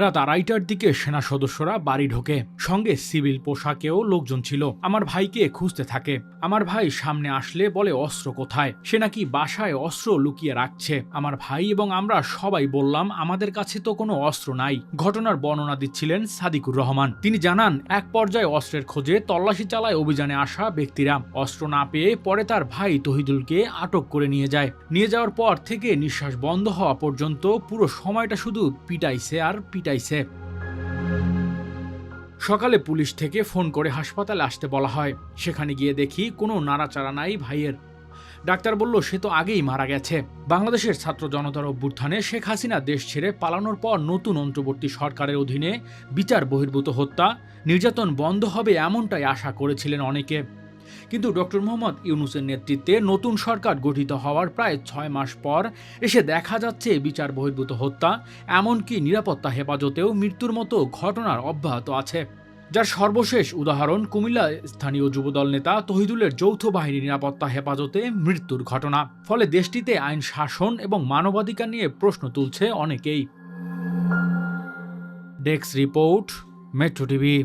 রাত আড়াইটার দিকে সেনা সদস্যরা বাড়ি ঢোকে। সঙ্গে সিভিল পোশাকেও লোকজন ছিল। আমার ভাইকে খুঁজতে থাকে। আমার ভাই সামনে আসলে বলে, অস্ত্র কোথায়? সে নাকি বাসায় অস্ত্র লুকিয়ে রাখছে। আমার ভাই এবং আমরা সবাই বললাম, আমাদের কাছে তো কোনো অস্ত্র নাই। ঘটনার বর্ণনা দিচ্ছিলেন সাদিকুর রহমান। তিনি জানান, এক পর্যায়ে অস্ত্রের খোঁজে তল্লাশি চালায় অভিযানে আসা ব্যক্তিরা। অস্ত্র না পেয়ে পরে তার ভাই তহিদুলকে আটক করে নিয়ে যায়। নিয়ে যাওয়ার পর থেকে নিঃশ্বাস বন্ধ হওয়া পর্যন্ত পুরো সময়টা শুধু পিটাইছে আর পিটাইছে সকালে পুলিশ থেকে ফোন করে হাসপাতালে আসতে বলা হয়। সেখানে গিয়ে দেখি কোনো নাড়াচাড়া নাই ভাইয়ের। ডাক্তার বলল, সে তো আগেই মারা গেছে। বাংলাদেশের ছাত্র জনতার অভ্যুত্থানে শেখ হাসিনা দেশ ছেড়ে পালানোর পর নতুন অন্তর্বর্তী সরকারের অধীনে বিচার বহির্ভূত হত্যা, নির্যাতন বন্ধ হবে এমনটাই আশা করেছিলেন অনেকে। কিন্তু ডক্টর মোহাম্মদ ইউনুসের নেতৃত্বে নতুন সরকার গঠিত হওয়ার প্রায় ছয় মাস পর এসে দেখা যাচ্ছে বিচার বহির্ভূত হত্যা, এমনকি নিরাপত্তা হেফাজতেও মৃত্যুর মতো ঘটনার অব্যাহত আছে। যার সর্বশেষ উদাহরণ কুমিল্লা স্থানীয় যুবদল নেতা তহিদুলের যৌথ বাহিনী নিরাপত্তা হেফাজতে মৃত্যুর ঘটনা। ফলে দেশটিতে আইন শাসন এবং মানবাধিকার নিয়ে প্রশ্ন তুলছে অনেকেই। Desk report, Metro TV.